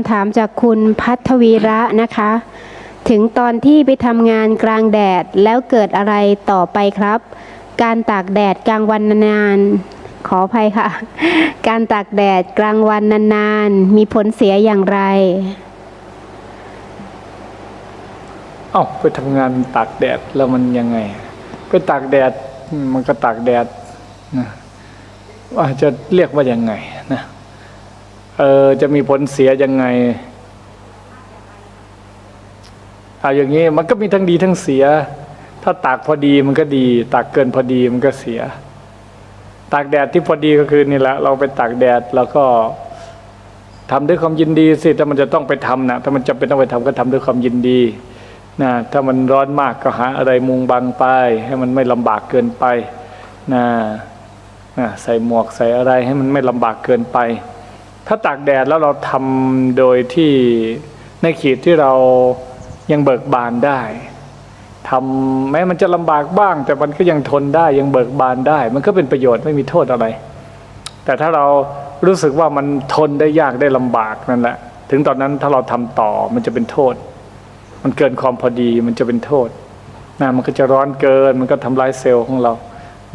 ำถามจากคุณพัทวีระนะคะ ถึงตอนที่ไปทำงานกลางแดดแล้วเกิดอะไรต่อไปครับ การตากแดดกลางวันนานๆขออภัยค่ะ การตากแดดกลางวันนานๆ มีผลเสียอย่างไร เอ้าไปทำงานตากแดดแล้วมันยังไง ไปตากแดดมันก็ตากแดดนะว่าจะเรียกว่ายังไง เออจะมีผลเสียยังไงเอาอย่างนี้มันก็มีทั้งดีทั้งเสีย ถ้าตากพอดีมันก็ดี ตากเกินพอดีมันก็เสีย ตากแดดที่พอดีก็คือนี่แหละ เราไปตากแดดแล้วก็ทำด้วยความยินดีสิถ้ามันจะต้องไปทำนะถ้ามันจำเป็นต้องไปทำก็ทำด้วยความยินดีนะถ้ามันร้อนมากก็หาอะไรมุงบังไป ให้มันไม่ลำบากเกินไปนะนะใส่หมวกใส่อะไรให้มันไม่ลำบากเกินไป ถ้าตากแดดแล้วเราทำโดยที่ในขีดที่เรายังเบิกบานได้ทำแม้มันจะลำบากบ้าง แต่มันก็ยังทนได้ยังเบิกบานได้ มันก็เป็นประโยชน์ไม่มีโทษอะไร แต่ถ้าเรารู้สึกว่ามันทนได้ยากได้ลำบากนั่นแหละ ถึงตอนนั้นถ้าเราทำต่อมันจะเป็นโทษ มันเกินความพอดีมันจะเป็นโทษนะมันก็จะร้อนเกิน มันก็ทำลายเซลล์ของเรา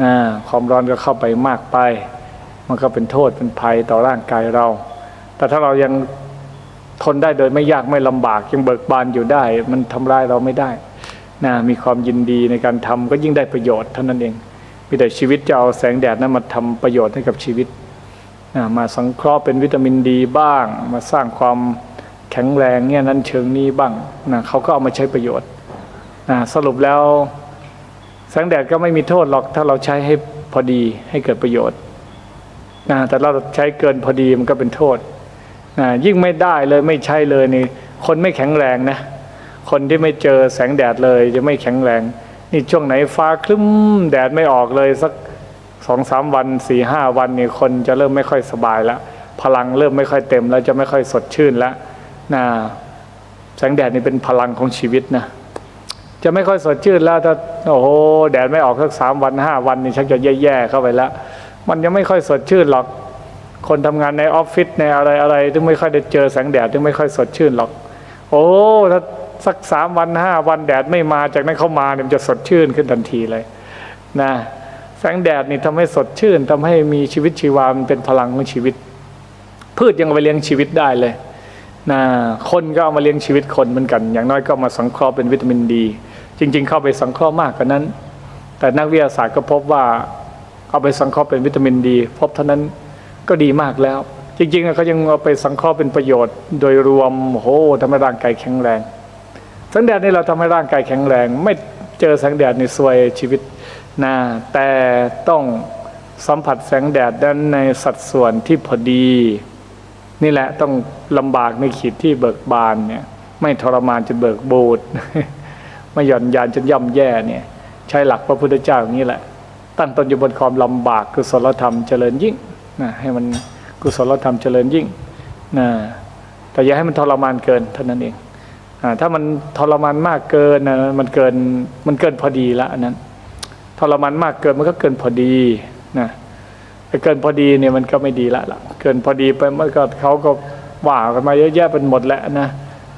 นะความร้อนก็เข้าไปมากไป มันก็เป็นโทษเป็นภัยต่อร่างกายเรา แต่ถ้าเรายังทนได้โดยไม่ยากไม่ลำบากยังเบิกบานอยู่ได้ มันทำร้ายเราไม่ได้นะมีความยินดีในการทำก็ยิ่งได้ประโยชน์เท่านั้นเองมีแต่ชีวิตจะเอาแสงแดดนั้นมาทำประโยชน์ให้กับชีวิตนะมาสังเคราะห์เป็นวิตามินดีบ้าง มาสร้างความแข็งแรงเนี่ยนั้นเชิงนี้บ้างนะเขาก็เอามาใช้ประโยชน์นะสรุปแล้วแสงแดดก็ไม่มีโทษหรอกถ้าเราใช้ให้พอดีให้เกิดประโยชน์ นะแต่เราใช้เกินพอดีมันก็เป็นโทษนะยิ่งไม่ได้เลยไม่ใช่เลยนี่ คนไม่แข็งแรงนะ คนที่ไม่เจอแสงแดดเลยจะไม่แข็งแรง นี่ช่วงไหนฟ้าคลึ้มแดดไม่ออกเลยสักสองสามวันสี่ห้าวันนี่คนจะเริ่มไม่ค่อยสบายแล้วพลังเริ่มไม่ค่อยเต็มแล้วจะไม่ค่อยสดชื่นแล้วนะแสงแดดนี่เป็นพลังของชีวิตนะจะไม่ค่อยสดชื่นแล้วถ้าโอ้โหแดดไม่ออกสักสามวันห้าวันนี่ชักจะแย่ๆเข้าไปแล้ว มันยังไม่ค่อยสดชื่นหรอก คนทำงานในออฟฟิศในอะไรอะไรที่ไม่ค่อยได้เจอแสงแดดที่ไม่ค่อยสดชื่นหรอก โอ้ถ้าสักสามวันห้าวันแดดไม่มาจากนั้นเข้ามาเนี่ยมันจะสดชื่นขึ้นทันทีเลยนะแสงแดดนี่ทำให้สดชื่นทำให้มีชีวิตชีวามันเป็นพลังของชีวิต พืชยังไปเลี้ยงชีวิตได้เลยนะคนก็เอามาเลี้ยงชีวิตคนเหมือนกัน อย่างน้อยก็มาสังเคราะห์เป็นวิตามินดี จริง ๆ เข้าไปสังเคราะห์มากกว่านั้น แต่นักวิทยาศาสตร์ก็พบว่า เอาไปสังเคราะห์เป็นวิตามินดี พบเท่านั้นก็ดีมากแล้ว จริงๆเขายังเอาไปสังเคราะห์เป็นประโยชน์ โดยรวมโหทำให้ร่างกายแข็งแรงแสงแดดนี่เราทำให้ร่างกายแข็งแรง ไม่เจอแสงแดดในซวยชีวิตนะแต่ต้องสัมผัสแสงแดดด้านในสัดส่วนที่พอดี นี่แหละต้องลำบากในขีดที่เบิกบานเนี่ยไม่ทรมานจนเบิกบูดไม่หย่อนยานจนย่ำแย่เนี่ย ใช้หลักพระพุทธเจ้าอย่างนี้แหละ ตั้งตนอยู่บนความลำบากกุศลธรรมเจริญยิ่งนะให้มันกุศลธรรมเจริญยิ่งนะแต่อย่าให้มันทรมานเกินเท่านั้นเองอ่าถ้ามันทรมานมากเกินนะมันเกินมันเกินพอดีละอันนั้น ทรมานมากเกินมันก็เกินพอดีนะเกินพอดีเนี่ยมันก็ไม่ดีละละเกินพอดีไปมันก็เขาก็ว่ากันมาเยอะแยะเป็นหมดแหละนะ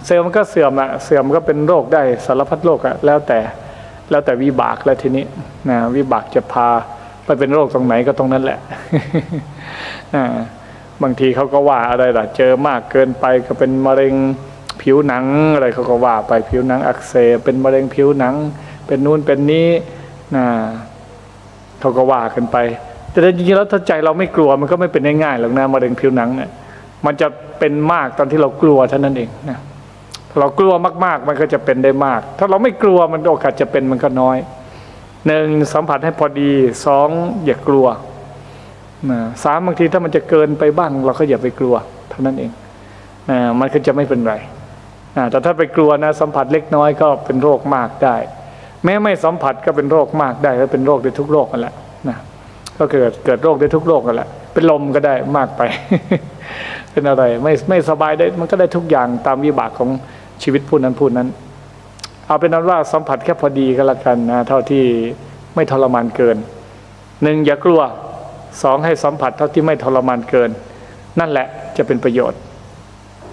เซลล์มันก็เสื่อมอะเสื่อมก็เป็นโรคได้สารพัดโรคอะแล้วแต่ แล้วแต่วิบากแล้วทีนี้นะวิบากจะพาไปเป็นโรคตรงไหนก็ตรงนั้นแหละนะบางทีเขาก็ว่าอะไรล่ะ เจอมากเกินไปก็เป็นมะเร็งผิวหนังอะไรเขาก็ว่าไปผิวหนังอักเสบเป็นมะเร็งผิวหนัง เป็นนู่นเป็นนี้นะเขาก็ว่ากันไป แต่จริงๆแล้วถ้าใจเราไม่กลัวมันก็ไม่เป็นง่ายๆหรอกนะมะเร็งผิวหนังเนี่ยมันจะเป็นมากตอนที่เรากลัวเท่านั้นเองนะ ถ้าเรากลัวมาก ๆ มันก็จะเป็นได้มาก ถ้าเราไม่กลัวมันโอกาสจะเป็นมันก็น้อยหนึ่งสัมผัสให้พอดีสองอย่ากลัวนะสามบางทีถ้ามันจะเกินไปบ้าง เราก็อย่าไปกลัวเท่านั้นเองนะมันก็จะไม่เป็นไรนะแต่ถ้าไปกลัวนะสัมผัสเล็กน้อยก็เป็นโรคมากได้ แม้ไม่สัมผัสก็เป็นโรคมากได้แล้วเป็นโรคได้ทุกโรคกันแหละนะก็เกิดเกิดโรคได้ทุกโรคกันแหละเป็นลมก็ได้มากไป เป็นอะไรไม่ไม่สบายได้มันก็ได้ทุกอย่างตามวิบากของ ชีวิตผู้นั้นผู้นั้น เอาเป็นนั้นว่าสัมผัสแค่พอดีก็แล้วกันนะเท่าที่ไม่ทรมานเกินหนึ่งอย่ากลัวสองให้สัมผัสเท่าที่ไม่ทรมานเกิน นั่นแหละจะเป็นประโยชน์